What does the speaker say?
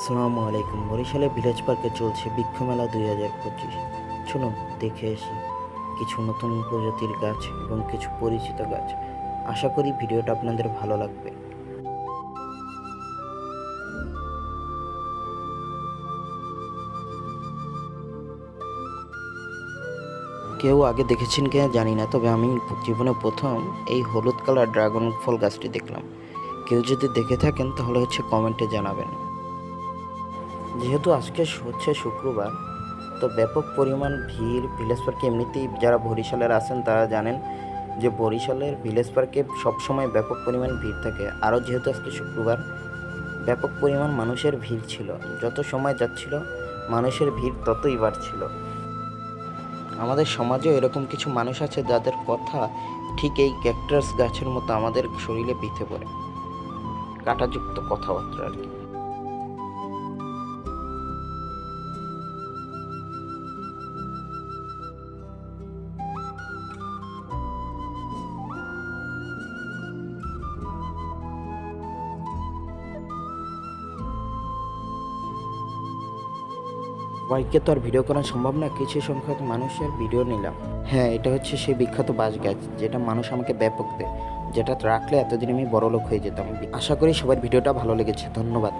আসসালামু আলাইকুম। বরিশালে ভিলেজ পার্কে চলছে বৃক্ষ মেলা দুই হাজার পঁচিশ। চলুন, দেখে এসি কিছু নতুন প্রজাতির গাছ এবং কিছু পরিচিত গাছ। আশা করি ভিডিওটা আপনাদের ভালো লাগবে। কেউ আগে দেখেছেন কিনা জানি না, তবে আমি জীবনে প্রথম এই হলুদ কালার ড্রাগন ফল গাছটি দেখলাম। কেউ যদি দেখে থাকেন, তাহলে হচ্ছে কমেন্টে জানাবেন। যেহেতু আজকে হচ্ছে শুক্রবার, তো ব্যাপক পরিমাণ ভিড় ভিলেজ পার্কে এমনিতেই যারা বরিশালের আছেন তারা জানেন যে বরিশালের ভিলেজ পার্কে সবসময় ব্যাপক পরিমাণ ভিড় থাকে। আরও যেহেতু আজকে শুক্রবার, ব্যাপক পরিমাণ মানুষের ভিড় ছিল। যত সময় যাচ্ছিল, মানুষের ভিড় ততই বাড়ছিল। আমাদের সমাজেও এরকম কিছু মানুষ আছে যাদের কথা ঠিক এই ক্যাকটাস গাছের মতো আমাদের শরীরে বিঁধে পড়ে। কাঁটাযুক্ত কথাবার্তা আর কি। সবাইকে তো আর ভিডিও করা সম্ভব না, কিছু সংখ্যক মানুষের ভিডিও নিলাম। হ্যাঁ এটা হচ্ছে সেই বিখ্যাত বাস গাছ, যেটা মানুষ আমাকে ব্যাপক দেয় যেটা রাখলে এতদিন আমি বড় লোক হয়ে যেতাম। আশা করি সবার ভিডিওটা ভালো লেগেছে। ধন্যবাদ।